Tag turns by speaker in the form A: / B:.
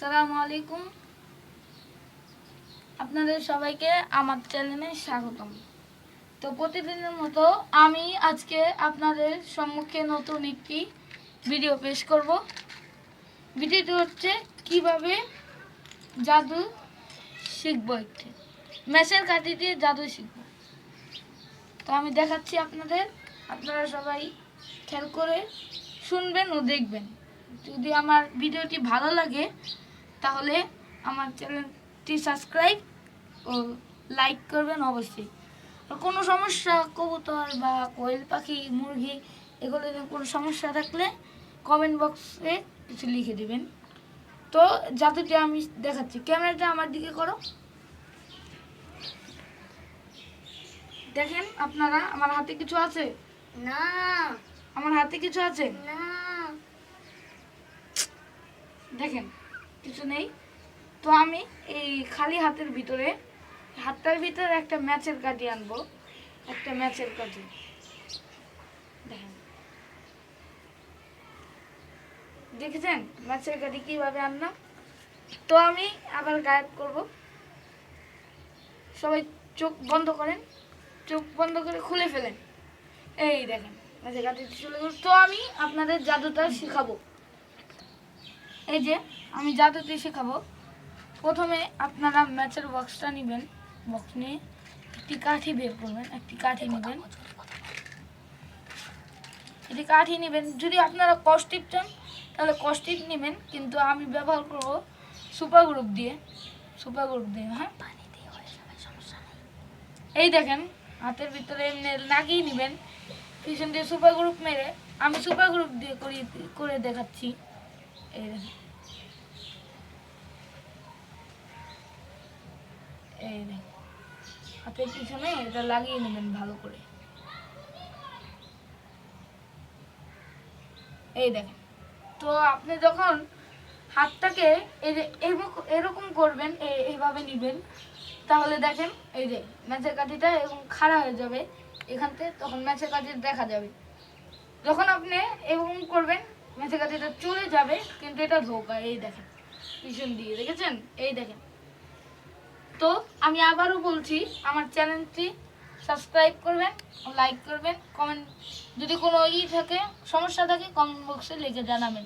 A: আসসালামু আলাইকুম। আপনাদের সবাইকে আমার চ্যানেলে স্বাগতম। তো প্রতিদিনের মতো আমি আজকে আপনাদের সম্মুখে নতুন একটি ভিডিও পেশ করব। ভিডিওটি হচ্ছে কীভাবে জাদু শিখব একটি। ম্যাচের কাটি দিয়ে জাদু শিখব। তো আমি দেখাচ্ছি আপনাদের। আপনারা সবাই খেয়াল করে শুনবেন ও দেখবেন। যদি আমার ভিডিওটি ভালো লাগে তাহলে আমার চ্যানেলটি সাবস্ক্রাইব ও লাইক করবেন অবশ্যই। আর কোনো সমস্যা কবুতর বা কোয়েল পাখি মুরগি এগুলো কোনো সমস্যা থাকলে কমেন্ট বক্সে কিছু লিখে দেবেন। তো জাদুটি আমি দেখাচ্ছি। ক্যামেরাটা আমার দিকে করো। দেখেন আপনারা আমার হাতে কিছু আছে?
B: না।
A: আমার হাতে কিছু আছে?
B: না।
A: দেখেন কিছু নেই। তো আমি এই খালি হাতের ভিতরে, হাতটার ভিতরে একটা ম্যাচের কাঠি আনব। একটা ম্যাচের কাঠি দেখেন। দেখেছেন? ম্যাচের কাঠি কীভাবে আনলাম? তো আমি আবার গায়েব করব। সবাই চোখ বন্ধ করেন। চোখ বন্ধ করে খুলে ফেলেন। এই দেখেন, ম্যাচের কাঠি চলে গেল। তো আমি আপনাদের জাদুটা শেখাবো। এই যে, আমি জাদুটি শেখাবো, প্রথমে আপনারা ম্যাচের বক্সটা নেবেন। বক্স নিয়ে একটি কাঠি বের করবেন, একটি কাঠি নেবেন। একটি কাঠি নেবেন। যদি আপনারা কস্টিপ চান, তাহলে কস্টিপ নেবেন, কিন্তু আমি ব্যবহার করব সুপার গ্রুপ দিয়ে। সুপার গ্রুপ দিয়ে হ্যাঁ? এই দেখেন, হাতের ভিতরে লাগিয়ে নেবেন। পিছন দিয়ে সুপার গ্রুপ মেরে, আমি সুপার গ্রুপ দিয়ে করিয়ে, করে দেখাচ্ছি। এই এই হাতের পিছনে এটা লাগিয়ে নেবেন ভালো করে। এই দেখেন। তো আপনি যখন হাতটাকে এরকম- করবেন এইভাবে নিবেন, তাহলে দেখেন এই যে ম্যাচের কাঠিটা এরকম খাড়া হয়ে যাবে। এখান থেকে তখন ম্যাচের কাঠি দেখা যাবে। যখন আপনি এরকম করবেন ম্যাচের এটা চলে যাবে, কিন্তু এটা ধোকা এই দেখেন, পিছন দিয়ে, দেখেছেন? এই দেখেন। তো আমি আবারও বলছি, আমার চ্যানেলটি সাবস্ক্রাইব করবেন, লাইক করবেন, কমেন্ট, যদি কোনো ই থাকে, সমস্যা থাকে, কমেন্ট বক্সে লিখে জানাবেন।